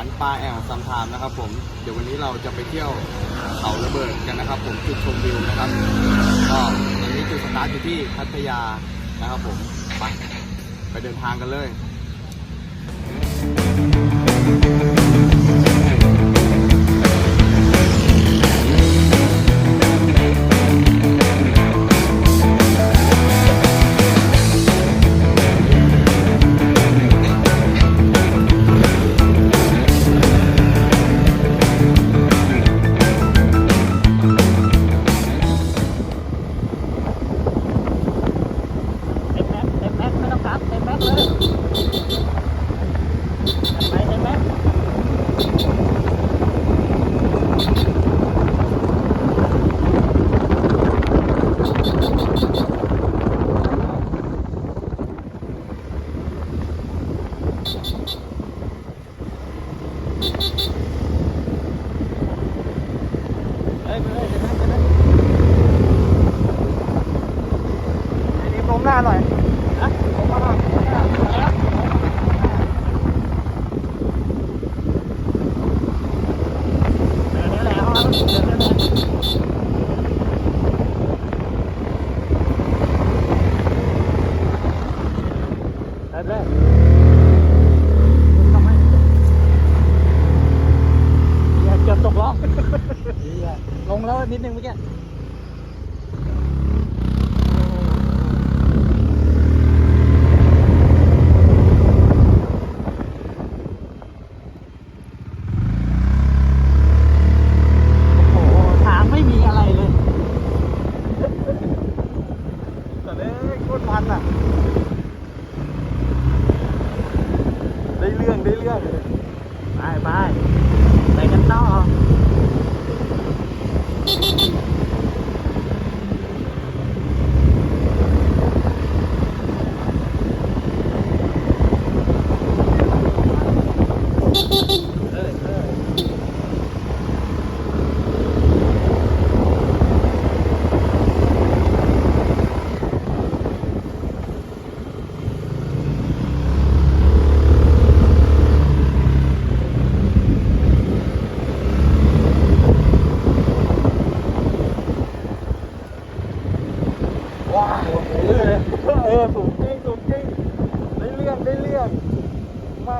ารปลาแอ่งซัมทามนะครับผมเดี๋ยววันนี้เราจะไปเที่ยวเขาระเบิดกันนะครับ ผมจุดชมวิวนะครับก็ตอนนี้จุดสตาร์ทอยู่ที่พัทยานะครับผมไปไปเดินทางกันเลย そうそ。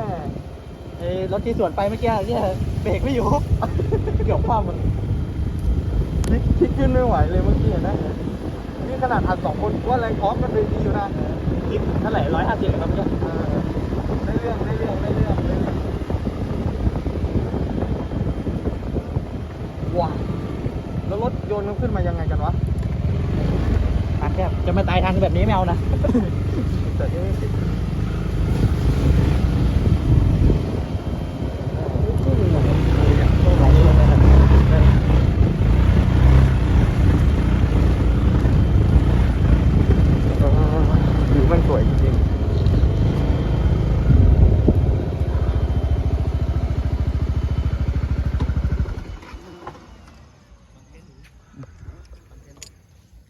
แม่เอ้รถที่สวนไปเมื่อกี้เนี่ยเบรกไม่อยู่ เกี่ยวความมันพลิกพลิกขึ้นไม่ไหวเลยเมื่อกี้นะนี่ขนาดอัดสองคนว่าแรงพร้อมกันเลยดีอยู่นะคิดเท่าไหร่ร้อยห้าสิบครับเมื่อกี้เออได้เรื่องได้เรื่องได้เรื่องได้เรื่องว้าวแล้วรถโยนมันขึ้นมายังไงกันวะทางแคบจะมาตายทางแบบนี้ไม่เอานะแต่เอ๊ะเออวิวมันสวยจริง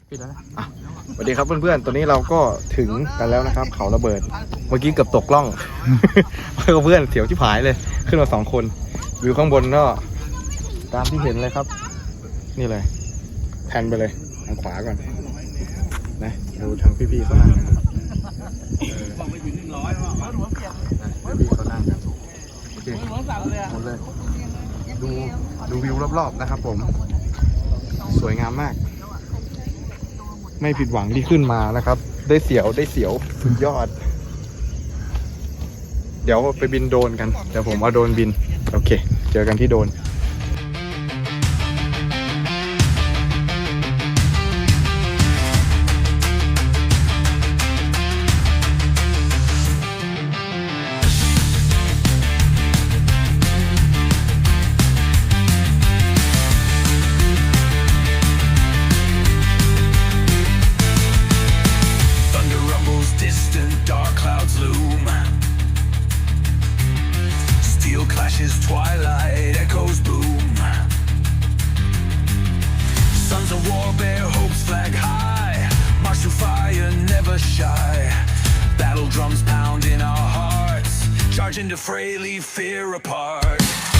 ปิดแล้วนะอะส วัสดีครับเพื่อนๆ ตอนนี้เราก็ถึงกันแล้วนะครับ เขาระเบิด เมื่อกี้เกือบตกล่อง เพื่อนเสียวชิบหายเลย ขึ้นมาสองคนวิวข้างบนก็ตามที่เห็นเลยครับ นี่เลยแทนไปเลยทางขวาก่อน นะดูทางพี่ๆเขานั่งกันะครับบอกไปถึงหนึ่งร้อยพี่ๆเขานั่งกันโอเคหมดเลย ดูดูวิวรอบๆนะครับผม สวยงามมาก ไม่ผิดหวังที่ขึ้นมานะครับ ได้เสียวได้เสียวสุดยอด เดี๋ยวไปบินโดนกัน เดี๋ยวผมเอาโดนบิน โอเค เจอกันที่โดน charging to frailly fear apart.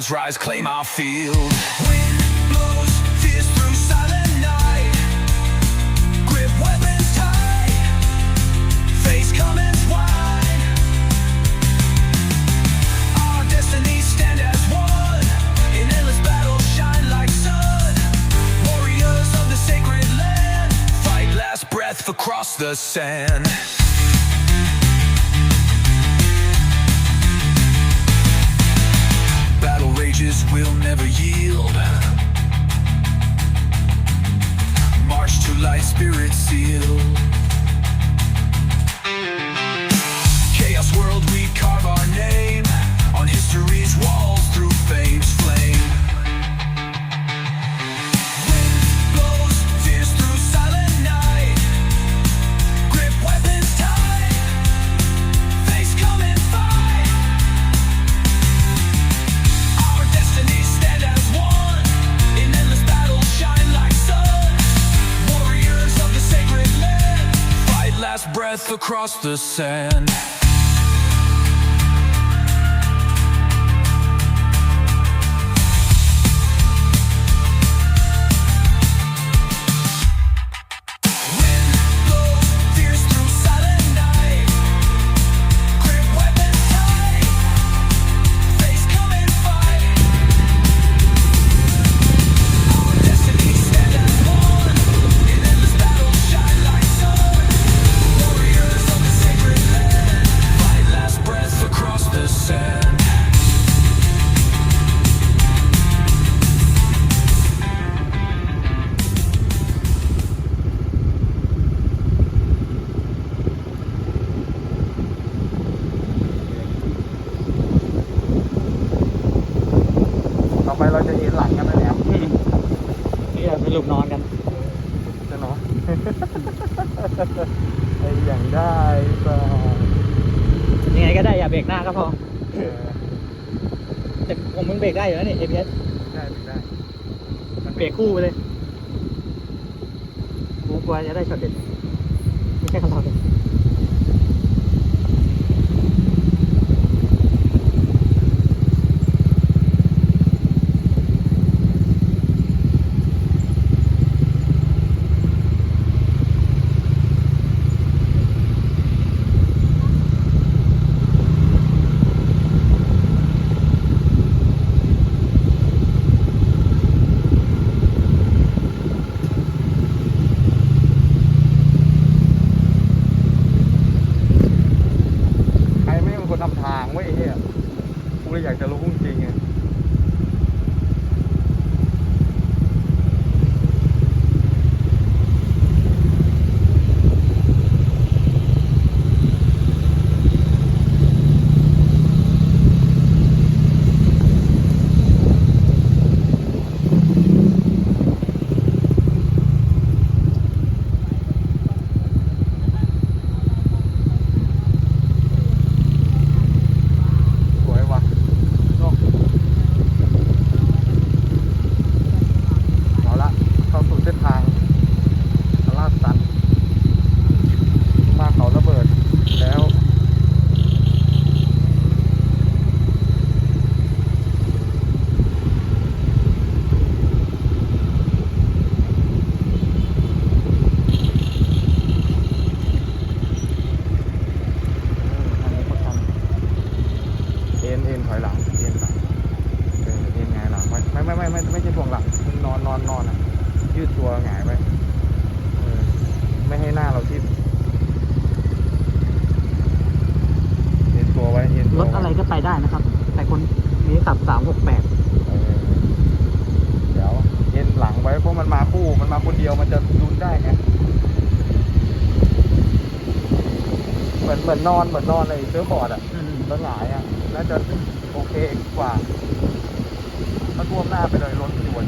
Against rise, claim our field. Wind blows, fierce through silent night. Grip weapons tight. Face comments wide. Our destinies stand as one. In endless battle, shine like sun. Warriors of the sacred land. Fight last breath across the sand. Across the sand. แต่ผมมึงเบรกได้อยู่แล้วนี่ ABS ได้ได้ มันเบรกคู่ไปเลยกูกลัวจะได้ช็อตเด็ดไม่ใช่คำตอบเด็ด ใครไม่เป็นคนทำทางไว้ไอ้เหี้ยกูเลยอยากจะรู้จริงไง สวยว่ะเนอะเอาละเข้าสู่เส้นทางลาดสัน มาเขาระเบิดแล้ว อันนี้ประกัน เอ็นเอ็นถอยหลัง เอ็นหลังเออเอ็นหงายหลังไว้ ไม่ไม่ไม่ไม่ไม่ใช่ทวงหลังมึงนอนนอนนอนอะ ยืดตัวหงายไว้เออไม่ให้หน้าเราทิ่มเอ็นตัวไว้เอ็นตัวรถว้อะไรก็ไปได้นะครับ แต่คนนี้ขับสามหกแปดเออเดี๋ยวเอ็นหลังไว้เพราะมันมาคู่มันมาคนเดียวมันจะดุนได้ไงเหมือนเหมือนนอนเหมือนนอนในเซิร์ฟบอร์ดอะอืมแล้วหงายอะน่าจะโอเคกว่า ถ้าท่วมหน้าไปเลยรถอยู่บน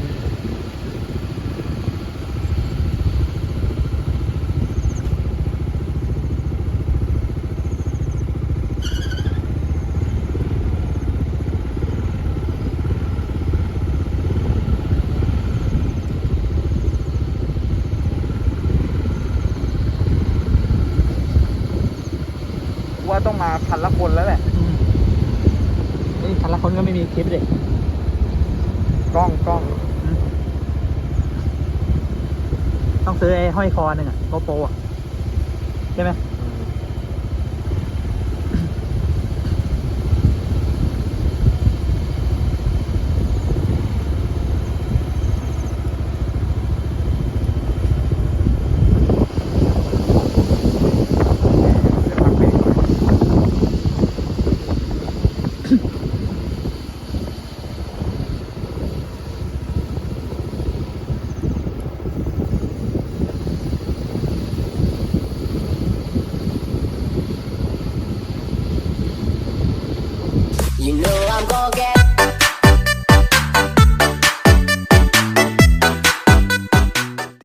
ว่าต้องมาพันละคนแล้วแหละนี่คันละคนก็ไม่มีคลิปเด็ก กล้องกล้องต้องซื้อไอ้ห้อยคอหนึ่งอะโกโปรอะใช่ไหม